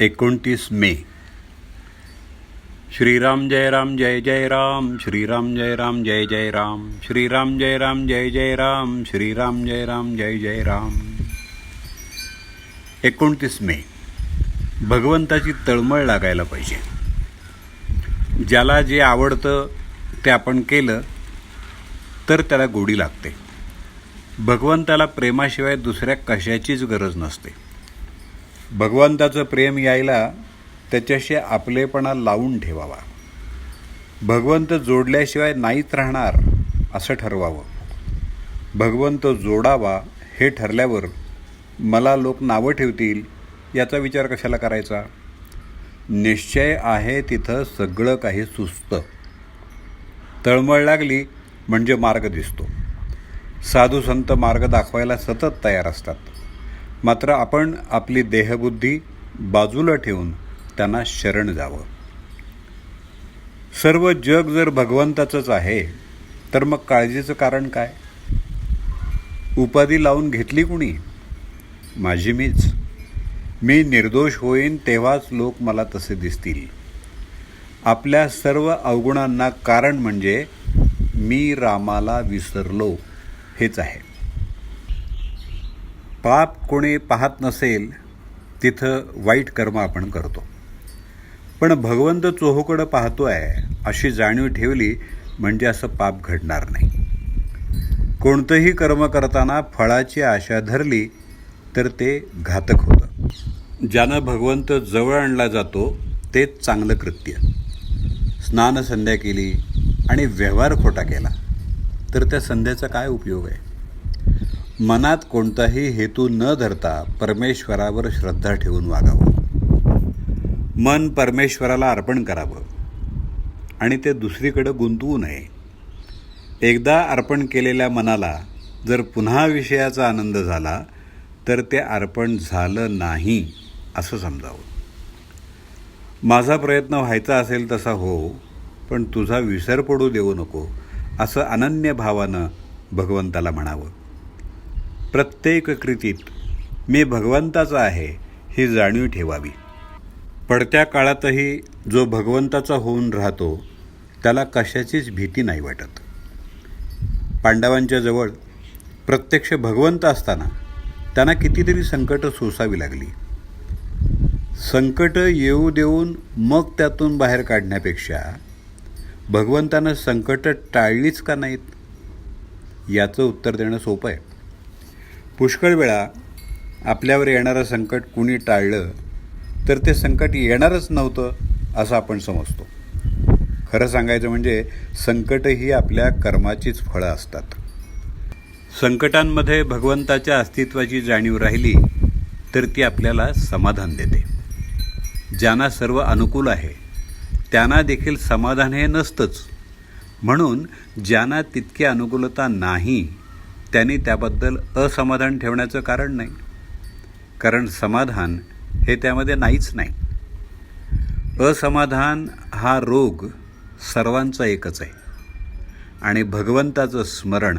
एकोणतीस मे. श्रीराम जय राम जय जय राम. श्रीराम जय राम जय जय राम. श्रीराम जय राम जय जय राम. श्रीराम जय राम जय जय राम. एकोणतीस मे. भगवंताची तळमळ लागायला पाहिजे. ज्याला जे आवडतं ते आपण केलं तर त्याला गोडी लागते. भगवंताला प्रेमाशिवाय दुसऱ्या कशाचीच गरज नसते. भगवंताचं प्रेम यायला त्याच्याशी आपलेपणा लावून ठेवावा. भगवंत जोडल्याशिवाय नाहीच राहणार असं ठरवावं. भगवंत जोडावा हे ठरल्यावर मला लोक नावं ठेवतील याचा विचार कशाला करायचा? निश्चय आहे तिथं सगळं काही सुचतं तळमळ लागली म्हणजे मार्ग दिसतो. साधू संत मार्ग दाखवायला सतत तयार असतात. मात्र आपण आपली देहबुद्धी बाजूला ठेवून त्यांना शरण जावं. सर्व जग जर भगवंताचंच आहे तर मग काळजीचं कारण काय? उपाधी लावून घेतली कुणी? माझी मीच. मी निर्दोष होईन तेव्हाच लोक मला तसे दिसतील. आपल्या सर्व अवगुणांना कारण म्हणजे मी रामाला विसरलो हेच आहे. पाप कोणी पाहत नसेल तिथं वाईट कर्म आपण करतो. पण भगवंत चोहोकडं पाहतो आहे अशी जाणीव ठेवली म्हणजे असं पाप घडणार नाही. कोणतंही कर्म करताना फळाची आशा धरली तर ते घातक होतं. ज्यानं भगवंत जवळ आणला जातो तेच चांगलं कृत्य. स्नान संध्या केली आणि व्यवहार खोटा केला तर त्या संध्याचा काय उपयोग आहे? मनात कोणताही हेतू न धरता परमेश्वरावर श्रद्धा ठेवून वागावं. मन परमेश्वराला अर्पण करावं आणि ते दुसरीकडं गुंतवू नये. एकदा अर्पण केलेल्या मनाला जर पुन्हा विषयाचा आनंद झाला तर ते अर्पण झालं नाही असं समजावं. माझा प्रयत्न व्हायचा असेल तसा हो पण तुझा विसर पडू देऊ नको असं अनन्य भावानं भगवंताला म्हणावं. प्रत्येक कृतीत मी भगवंताचा आहे ही जाणीव ठेवावी. पडत्या काळातही जो भगवंताचा होऊन राहतो त्याला कशाचीच भीती नाही वाटत. पांडवांच्या जवळ प्रत्यक्ष भगवंत असताना त्यांना कितीतरी संकटं सोसावी लागली. संकटं येऊ देऊन मग त्यातून बाहेर काढण्यापेक्षा भगवंतानं संकटं टाळलीच का नाहीत? याचं उत्तर देणं सोपं आहे. पुष्कळ वेळा आपल्यावर येणारं संकट कुणी टाळलं तर ते संकट येणारच नव्हतं असं आपण समजतो. खरं सांगायचं म्हणजे संकट ही आपल्या कर्माचीच फळं असतात. संकटांमध्ये भगवंताच्या अस्तित्वाची जाणीव राहिली तर ती आपल्याला समाधान देते. ज्यांना सर्व अनुकूल आहे त्यांना देखील समाधान हे नसतंच. म्हणून ज्यांना तितकी अनुकूलता नाही त्यांनी त्याबद्दल असमाधान ठेवण्याचं कारण नाही. कारण समाधान हे त्यामध्ये नाहीच नाही. असमाधान हा रोग सर्वांचा एकच आहे. आणि भगवंताचं स्मरण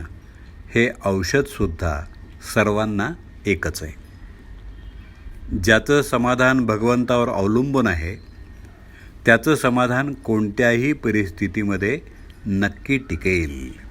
हे औषधसुद्धा सर्वांना एकच आहे. ज्याचं समाधान भगवंतावर अवलंबून आहे त्याचं समाधान कोणत्याही परिस्थितीमध्ये नक्की टिकेल.